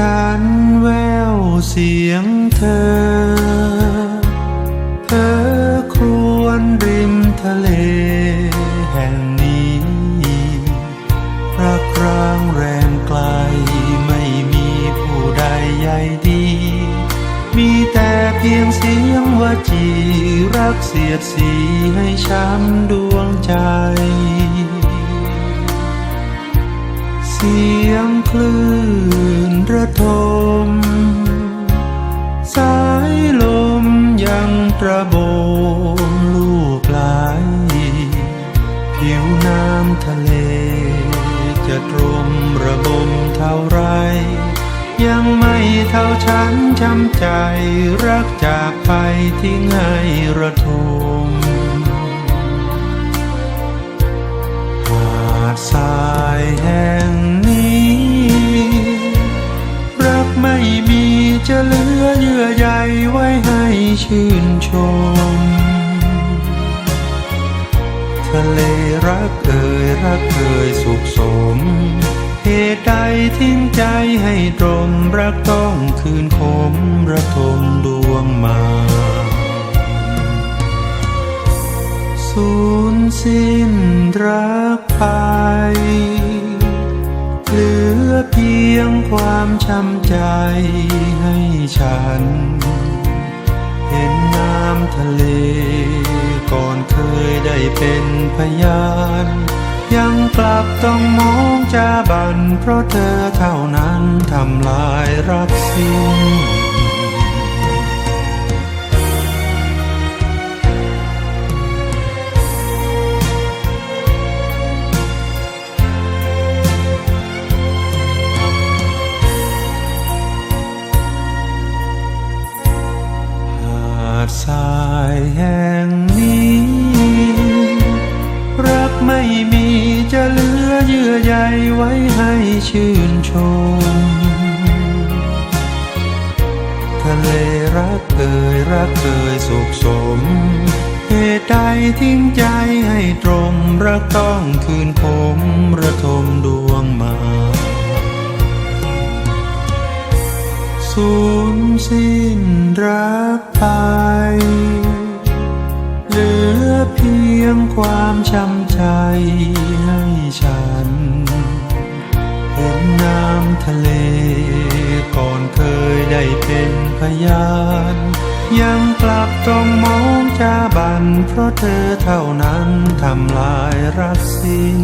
ฉันแววเสียงเธอ เธอครวนริมทะเลแห่งนี้รักร้างแรงไกลไม่มีผู้ใดใยดี มีแต่เพียงเสียงว่าจีรักเสียดสีให้ช้ำดวงใจ เสียงคลื่นระทม สายลมยังตระโบมลูกไหลผิวน้ำทะเล จะตรมระบมเท่าไร ยังไม่เท่าฉันช้ำใจ รักจากไปที่ง่ายระทม ชื่นชม ทะเลรักเอ่ยรักเอ่ยสุขสม เหตุใดทิ้งใจให้ตรมรักต้องคืนคมระทมดวงมาสูญสิ้นรักไป เหลือเพียงความช้ำใจให้ฉัน ห็นน้ำทะเล ก่อนเคยได้เป็นพยาน ยังกลับต้องมองจาบัน เพราะเธอเท่านั้นทำลายรักสิ้นาดทรายแห่งนี้ รักไม่มีจะเหลือเยื่อใยไว้ให้ชื่นชม ทะเลรักเอ่ยรักเอ่ยสุขสม เหตุใดทิ้งใจให้ตรงรักต้องคืนผมระทมดวงมา สูญ สิ้นรักไป เหลือเพียงความช้ำใจให้ฉัน เห็นน้ำทะเลก่อนเคยได้เป็นพยาน ยังกลับต้องมองจาบัน เพราะเธอเท่านั้นทำลายรักสิ้น